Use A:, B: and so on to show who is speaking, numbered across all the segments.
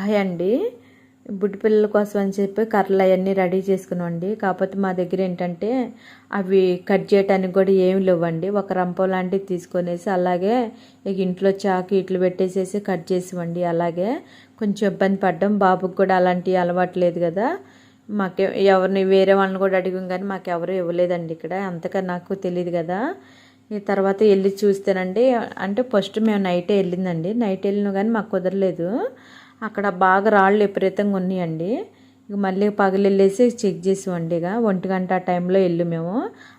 A: Hi అండి. బుడ్డి పిల్లల కోసం అని చెప్పి కర్రలు అవన్నీ రెడీ చేసుకున్నామండి. కాకపోతే మా దగ్గర ఏంటంటే అవి కట్ చేయడానికి కూడా ఏమి లేవండి. ఒక రంపం లాంటివి తీసుకొనేసి అలాగే ఇక ఇంట్లో చాకు ఇట్లు పెట్టేసేసి కట్ చేసివ్వండి. అలాగే కొంచెం ఇబ్బంది పడ్డం. బాబుకి కూడా అలాంటి అలవాటు లేదు కదా. మాకే ఎవరిని వేరే వాళ్ళని కూడా అడిగాం కానీ మాకు ఎవరు ఇవ్వలేదండి ఇక్కడ. అంతగా నాకు తెలియదు కదా. ఈ తర్వాత వెళ్ళి చూస్తేనండి అంటే ఫస్ట్ మేము నైటే వెళ్ళిందండి. నైట్ వెళ్ళినా కానీ మాకు కుదరలేదు. అక్కడ బాగా రాళ్ళు విపరీతంగా ఉన్నాయండి. ఇక మళ్ళీ పగలెళ్ళేసి చెక్ చేసేవండి ఇక. ఒంటి గంట ఆ టైంలో వెళ్ళి మేము.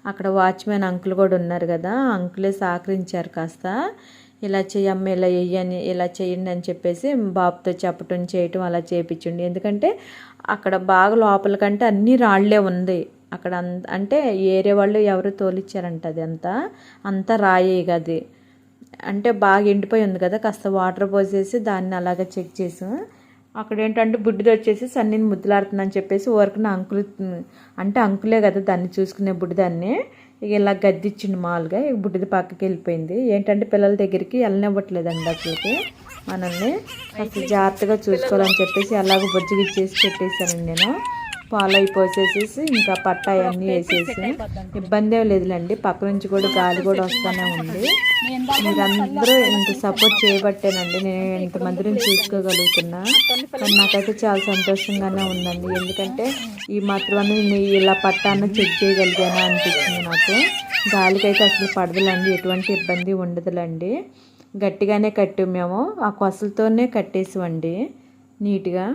A: అక్కడ వాచ్మెన్ అంకుల్ కూడా ఉన్నారు కదా. అంకులే సహకరించారు కాస్త. ఇలా చేయమ్మ ఇలా వెయ్యని ఇలా చేయండి అని చెప్పేసి బాబుతో చెప్పటం చేయటం అలా చేయించండి ఎందుకంటే అక్కడ బాగా లోపల కంటే అన్ని రాళ్ళే ఉంది. అక్కడ అంటే ఏరే వాళ్ళు ఎవరు తోలిచ్చారంట అది అంతా. అంతా రాయే ఇక అది. అంటే బాగా ఎండిపోయి ఉంది కదా కాస్త వాటర్ పోసేసి దాన్ని అలాగే చెక్ చేసాం అక్కడ ఏంటంటే బుడ్డిది వచ్చేసి సన్నీని ముద్దులాడుతుందని చెప్పేసి ఊరికి అంకులు అంటే అంకులే కదా దాన్ని చూసుకునే బుడ్డిదాన్ని. ఇక ఇలా గద్దిచ్చింది మామూలుగా ఇక బుడ్డిది పక్కకి వెళ్ళిపోయింది. ఏంటంటే పిల్లల దగ్గరికి వెళ్ళనివ్వట్లేదండి అసలుకి మనల్ని. అసలు జాగ్రత్తగా చూసుకోవాలని చెప్పేసి అలాగ బొజ్జగిచ్చేసి పెట్టేశానండి నేను. పాలు అయిపోసేసేసి ఇంకా పట్ట అవన్నీ వేసేసి ఇబ్బంది ఏం లేదులేండి. పక్క నుంచి కూడా గాలి కూడా వస్తూనే ఉంది. మీరందరూ ఇంత సపోర్ట్ చేయబట్టేనండి. నేను ఇంతమందిని చూసుకోగలుగుతున్నా. మరి నాకైతే చాలా సంతోషంగానే ఉందండి. ఎందుకంటే ఈ మాత్రమే ఇలా పట్టాన్ని చెక్ చేయగలిగానా అనిపించింది నాకు. గాలికైతే అసలు పడదులండి. ఎటువంటి ఇబ్బంది ఉండదులండి. గట్టిగానే కట్టి మేము. ఆ కొసలతోనే కట్టేసివండి నీట్గా.